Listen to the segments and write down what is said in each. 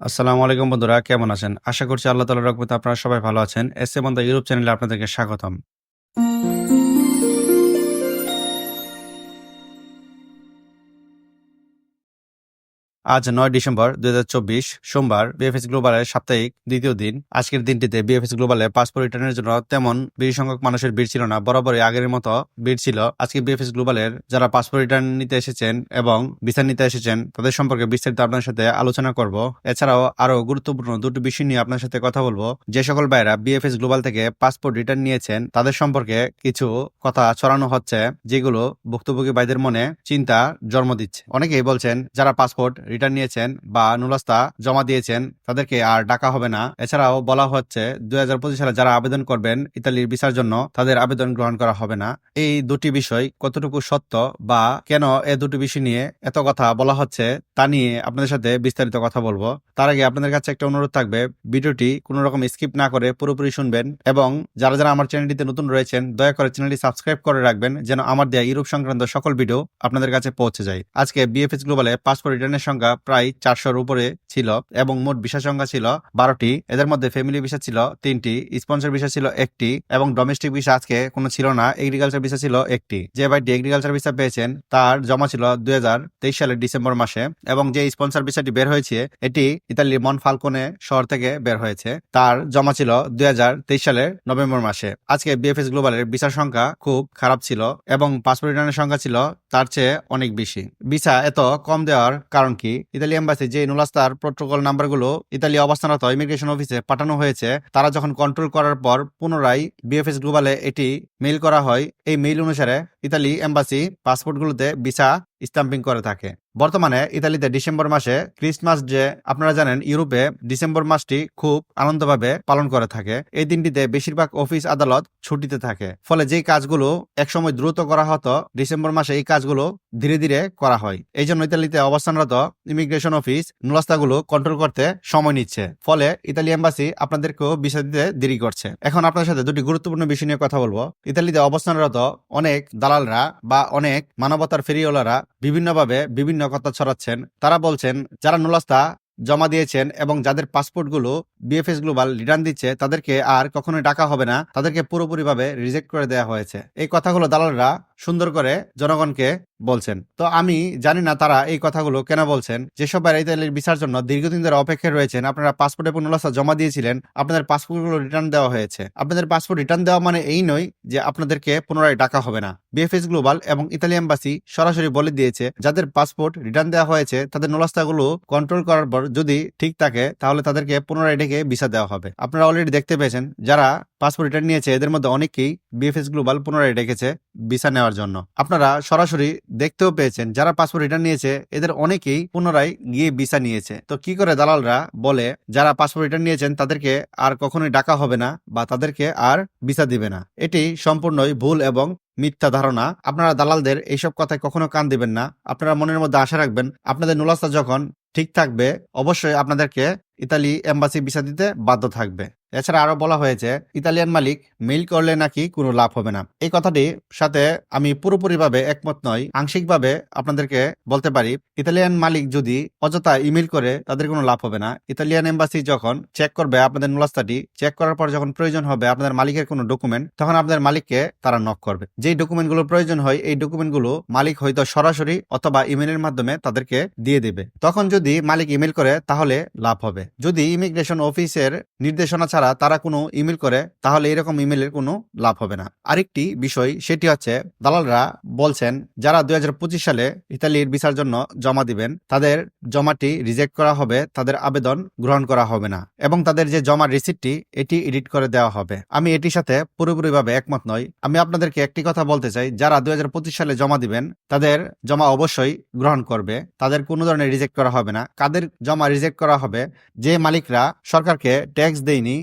আসসালামু আলাইকুম বন্ধুরা, কেমন আছেন? আশা করছি আল্লাহ তালা রকমতে আপনারা সবাই ভালো আছেন। এস এ বন্ধু ইউরোপ চ্যানেলে আপনাদেরকে স্বাগতম। আজ নয় ডিসেম্বর দুই হাজার চব্বিশ, সোমবার বিএফএস গ্লোবালের সাপ্তাহিক দ্বিতীয় দিন। আজকের দিনটিতে বিএফএস গ্লোবালে পাসপোর্ট রিটার্নের জন্য তেমন বেশি সংখ্যক মানুষের ভিড় ছিল না, বরাবরই আগের মতো ভিড় ছিল। আজকে বিএফএস গ্লোবালের যারা পাসপোর্ট রিটার্ন নিতে এসেছেন এবং বিচার নিতে এসেছেন, তাদের সম্পর্কে বিস্তারিত আপনার সাথে আলোচনা করব। এছাড়াও আরও গুরুত্বপূর্ণ দুটি বিষয় নিয়ে আপনার সাথে কথা বলব। যে সকল ভাইরা বিএফএস গ্লোবাল থেকে পাসপোর্ট রিটার্ন নিয়েছেন, তাদের সম্পর্কে কিছু কথা ছড়ানো হচ্ছে, যেগুলো ভুক্তভোগী ভাইদের মনে চিন্তা জন্ম দিচ্ছে। অনেকেই বলছেন, যারা পাসপোর্ট রিটার্ন নিয়েছেন বা নুলাস্তা জমা দিয়েছেন, তাদেরকে আর ডাকা হবে না। এছাড়াও বলা হচ্ছে, দুই হাজার পঁচিশ সালে যারা আবেদন করবেন ইতালির ভিসার জন্য, তাদের আবেদন গ্রহণ করা হবে না। এই দুটি বিষয় কতটুকু সত্য বা কেন এই দুটি বিষয় নিয়ে এত কথা বলা হচ্ছে, তা নিয়ে আপনাদের সাথে বিস্তারিত কথা বলব। তার আগে আপনাদের কাছে একটা অনুরোধ থাকবে, ভিডিওটি কোনো রকম স্কিপ না করে পুরোপুরি শুনবেন এবং যারা যারা আমার চ্যানেলটিতে নতুন রয়েছেন, দয়া করে চ্যানেলটি সাবস্ক্রাইব করে রাখবেন যেন আমার দেয়া ইউরোপ সংক্রান্ত সকল ভিডিও আপনাদের কাছে পৌঁছে যায়। আজকে বিএফএস গ্লোবালে পাসপোর্ট রিটার্নের সংখ্যা প্রায় চারশোর উপরে ছিল এবং মোট ভিসা সংখ্যা ছিল বারোটি। এদের মধ্যে ফ্যামিলি ভিসা ছিল তিনটি স্পন্সর ভিসা ছিল একটি এবং ডোমেস্টিক ভিসা আজকে কোনো ছিল না এগ্রিকালচার ভিসা ছিল একটি। যে ভাইটি এগ্রিকালচার ভিসা পেয়েছেন, তার জমা ছিল দুই সালের ডিসেম্বর মাসে এবং যে স্পন্সর ভিসাটি বের হয়েছে, এটি ইতালির মন ফালকোনে শহর থেকে বের হয়েছে। তার জমা ছিল দুই হাজার তেইশ সালের নভেম্বর মাসে। আজকে বিএফএস গ্লোবালের ভিসার সংখ্যা খুব খারাপ ছিল এবং পাসপোর্ট রিটার্নের সংখ্যা ছিল তার চেয়ে অনেক বেশি। ভিসা এত কম দেওয়ার কারণ কি? ইতালি এম্বাসি যে নুলাস্তার প্রোটোকল নাম্বারগুলো ইতালি অবস্থানরত ইমিগ্রেশন অফিসে পাঠানো হয়েছে, তারা যখন কন্ট্রোল করার পর পুনরায় বিএফএস গ্লোবালে এটি মেইল করা হয়, এই মেইল অনুসারে ইতালি এম্বাসি পাসপোর্টগুলোতে ভিসা স্টাম্পিং করে থাকে। বর্তমানে ইতালিতে ডিসেম্বর মাসে ক্রিসমাস ডে আপনারা জানেন, ইউরোপে ডিসেম্বর মাসটি খুব আনন্দভাবে পালন করে থাকে। এই দিনটিতে বেশিরভাগ অফিস আদালত ছুটিতে থাকে। ফলে যেই কাজগুলো একসময় দ্রুত করা হতো, ডিসেম্বর মাসে এই কাজগুলো ধীরে ধীরে করা হয়। এই জন্য ইতালিতে অবস্থানরত ইমিগ্রেশন অফিস নুলাস্তাগুলো কন্ট্রোল করতে সময় নিচ্ছে। ফলে ইতালি এম্বাসি আপনাদেরকেও ভিসা দিতে দেরি করছে। এখন আপনার সাথে দুটি গুরুত্বপূর্ণ বিষয় নিয়ে কথা বলব। ইতালিতে অবস্থানরত অনেক দালালরা বা অনেক মানবতার ফেরিওয়ালারা বিভিন্নভাবে বিভিন্ন কথা ছড়াচ্ছেন। তারা বলছেন, যারা নুলাস্তা জমা দিয়েছেন এবং যাদের পাসপোর্টগুলো বিএফএস গ্লোবাল রিটার্ন দিচ্ছে, তাদেরকে আর কখনোই ডাকা হবে না। তাদেরকে পুরোপুরিভাবে রিজেক্ট করে দেওয়া হয়েছে। এই কথাগুলো দালালরা সুন্দর করে জনগণকে বলছেন। তো আমি জানি না তারা এই কথাগুলো কেন বলছেন। যেসব বাইরে বিচার জন্য দীর্ঘদিন ধরে অপেক্ষায় রয়েছেন, আপনারা পাসপোর্টে নুলাস্তা জমা দিয়েছিলেন, আপনাদের পাসপোর্টগুলো রিটার্ন দেওয়া হয়েছে। আপনাদের পাসপোর্ট রিটার্ন দেওয়া মানে এই নয় যে আপনাদেরকে পুনরায় ডাকা হবে না। বিএফএস গ্লোবাল এবং ইতালি এম্বাসি সরাসরি বলে দিয়েছে, যাদের পাসপোর্ট রিটার্ন দেওয়া হয়েছে, তাদের নুলাস্তাগুলো কন্ট্রোল করার পর যদি ঠিক থাকে, তাহলে তাদেরকে পুনরায় ডেকে ভিসা দেওয়া হবে। আপনারা অলরেডি দেখতে পেয়েছেন, যারা পাসপোর্ট রিটার্ন নিয়েছে, এদের মধ্যে অনেকেই বিএফএস গ্লোবাল পুনরায় ডেকেছে ভিসা নেওয়ার জন্য। আপনারা সরাসরি দেখতেও পেয়েছেন, যারা পাসপোর্ট রিটার্ন নিয়েছে, এদের অনেকেই পুনরায় গিয়ে ভিসা নিয়েছে। তো কি করে দালালরা বলে, যারা পাসপোর্ট রিটার্ন নিয়েছেন, তাদেরকে আর কখনোই ডাকা হবে না বা তাদেরকে আর ভিসা দিবে না। এটি সম্পূর্ণই ভুল এবং মিথ্যা ধারণা। আপনারা দালালদের এইসব কথায় কখনো কান দিবেন না। আপনারা মনের মধ্যে আশা রাখবেন, আপনাদের নুলাস্তা যখন ঠিক থাকবে, অবশ্যই আপনাদেরকে ইতালি এম্বাসি ভিসা দিতে বাধ্য থাকবে। এছাড়া আরও বলা হয়েছে, ইতালিয়ান মালিক মেইল করলে নাকি কোনো লাভ হবে না। এই কথাটি সাথে আমি পুরোপুরিভাবে একমত নই। আংশিকভাবে আপনাদেরকে বলতে পারি, ইতালিয়ান মালিক যদি অযথা ইমেল করে, তাদের কোনো লাভ হবে না। ইতালিয়ান এম্বাসি যখন চেক করবে আপনাদের নুলাস্তাটি চেক করার পর যখন প্রয়োজন হবে আপনাদের মালিকের কোনো ডকুমেন্ট, তখন আপনাদের মালিককে তারা নক করবে। যেই ডকুমেন্টগুলো প্রয়োজন হয়, এই ডকুমেন্টগুলো মালিক হয়তো সরাসরি অথবা ইমেলের মাধ্যমে তাদেরকে দিয়ে দেবে। তখন যদি মালিক ইমেল করে, তাহলে লাভ হবে। যদি ইমিগ্রেশন অফিসের নির্দেশনা ছাড়া তারা কোনো ইমেল করে, তাহলে এরকম ইমেলের কোনো লাভ হবে না। আরেকটি বিষয়, সেটি হচ্ছে দালালরা বলছেন, যারা দুই সালে ইতালির ভিসার জন্য জমা দিবেন, তাদের জমাটি রিজেক্ট করা হবে, তাদের আবেদন গ্রহণ করা হবে না এবং তাদের যে জমার রিসিপ্টটি, এটি এডিট করে দেওয়া হবে। আমি এটির সাথে পুরোপুরিভাবে একমত নই। আমি আপনাদেরকে একটি কথা বলতে চাই, যারা দুই হাজার পঁচিশ সালে জমা দিবেন, তাদের জমা অবশ্যই গ্রহণ করবে, তাদের কোনো ধরনের রিজেক্ট করা হবে না। কাদের জমা রিজেক্ট করা হবে, যে মালিকরা সরকারকে ট্যাক্স দেয়নি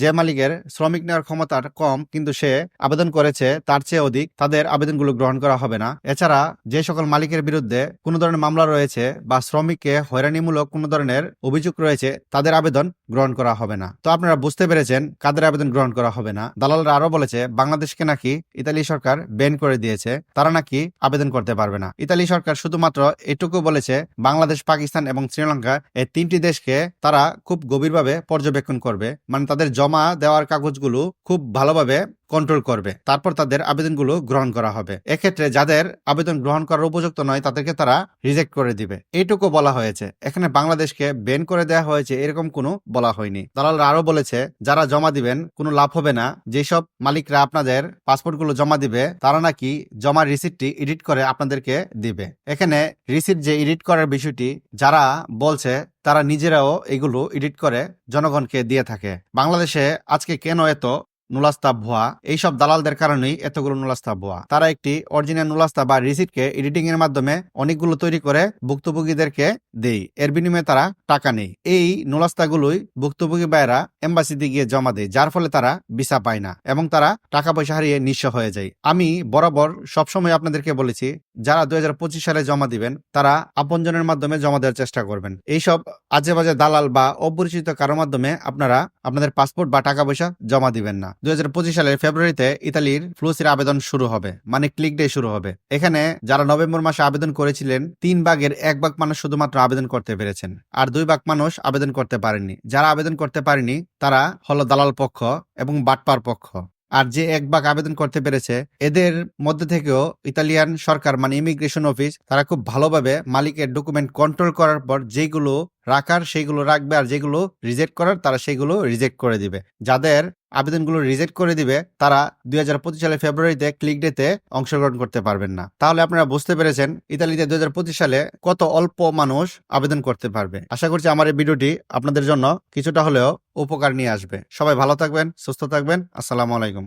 যে মালিকের শ্রমিক নেওয়ার ক্ষমতার কম, কিন্তু সে আবেদন করেছে, তার চেয়ে অধিক তাদের আবেদনগুলো গ্রহণ করা হবে না। এছাড়া যে সকল মালিকের বিরুদ্ধে কোনো ধরনের মামলা রয়েছে বা শ্রমিককে হয়রানিমূলক কোনো ধরনের অভিযোগ রয়েছে, তাদের আবেদন গ্রহণ করা হবে না। তো আপনারা বুঝতে পেরেছেন কাদের আবেদন গ্রহণ করা হবে না। দালালরা আরও বলেছে, বাংলাদেশকে নাকি ইতালি সরকার ব্যান করে দিয়েছে, তারা নাকি আবেদন করতে পারবে না। ইতালি সরকার শুধুমাত্র এটুকু বলেছে, বাংলাদেশ, পাকিস্তান এবং শ্রীলঙ্কা, এই তিনটি দেশকে তারা খুব গভীরভাবে পর্যবেক্ষণ করবে মানে তাদের জমা দেওয়ার কাগজগুলো খুব ভালোভাবে কন্ট্রোল করবে। তারপর তাদের আবেদনগুলো গ্রহণ করা হবে। এক্ষেত্রে যাদের আবেদন গ্রহণ করার উপযুক্ত নয়, তাদেরকে তারা রিজেক্ট করে দিবে। এইটুকু বলা হয়েছে। এখানে বাংলাদেশকে বেন করে দেওয়া হয়েছে, এরকম কোনো বলা হয়নি। দালালরা আরও বলেছে, যারা জমা দিবেন, কোনো লাভ হবে না। যেসব মালিকরা আপনাদের পাসপোর্টগুলো জমা দিবে, তারা নাকি জমার রিসিপ্টটি এডিট করে আপনাদেরকে দিবে। এখানে রিসিপ্ট যে এডিট করার বিষয়টি, যারা বলছে, তারা নিজেরাও এগুলো এডিট করে জনগণকে দিয়ে থাকে। বাংলাদেশে আজকে কেন এত নুলাস্তা ভুয়া। এইসব দালালদের কারণেই এতগুলো নুলাস্তা ভুয়া। তারা একটি অরিজিনাল নুলাস্তা বা রিসিপ্টকে এডিটিং এর মাধ্যমে অনেকগুলো তৈরি করে ভুক্তভোগীদেরকে দেই এর বিনিময়ে তারা টাকা নেই এই নুলাস্তাগুলোই ভুক্তভোগী ভাইয়েরা এম্বাসিতে গিয়ে জমা দেয়, যার ফলে তারা ভিসা পায় না এবং তারা টাকা পয়সা হারিয়ে নিঃস্ব হয়ে যায়। আমি বরাবর সবসময় আপনাদেরকে বলেছি, যারা দুই হাজার পঁচিশ সালে জমা দিবেন, তারা আপনজনের মাধ্যমে জমা দেওয়ার চেষ্টা করবেন। এইসব আজে বাজে দালাল বা অপরিচিত কারোর মাধ্যমে আপনারা আপনাদের পাসপোর্ট বা টাকা পয়সা জমা দিবেন না। দুই সালের ফেব্রুয়ারিতে ইতালির ফ্লুসির আবেদন শুরু হবে মানে ক্লিক ডে শুরু হবে। এখানে যারা নভেম্বর মাসে আবেদন করেছিলেন, তিন ভাগের এক ভাগ মানুষ শুধুমাত্র আবেদন করতে পেরেছেন, আর দুই ভাগ মানুষ আবেদন করতে পারেননি। যারা আবেদন করতে পারেনি, তারা হলো দালাল পক্ষ এবং বাটপার পক্ষ। আর যে এক ভাগ আবেদন করতে পেরেছে, এদের মধ্যে থেকেও ইতালিয়ান সরকার মানে ইমিগ্রেশন অফিস তারা খুব ভালোভাবে মালিকের ডকুমেন্ট কন্ট্রোল করার পর যেগুলো রাখার সেইগুলো রাখবে আর যেগুলো রিজেক্ট করার তারা সেগুলো রিজেক্ট করে দিবে। যাদের আবেদনগুলো রিজেক্ট করে দিবে, তারা দুই সালের ফেব্রুয়ারিতে ক্লিক ডেতে অংশগ্রহণ করতে পারবেন না। তাহলে আপনারা বুঝতে পেরেছেন ইতালিতে দুই হাজার পঁচিশ সালে কত অল্প মানুষ আবেদন করতে পারবে। আশা করছি আমার এই ভিডিওটি আপনাদের জন্য কিছুটা হলেও উপকার নিয়ে আসবে। সবাই ভালো থাকবেন, সুস্থ থাকবেন। আসসালামু আলাইকুম।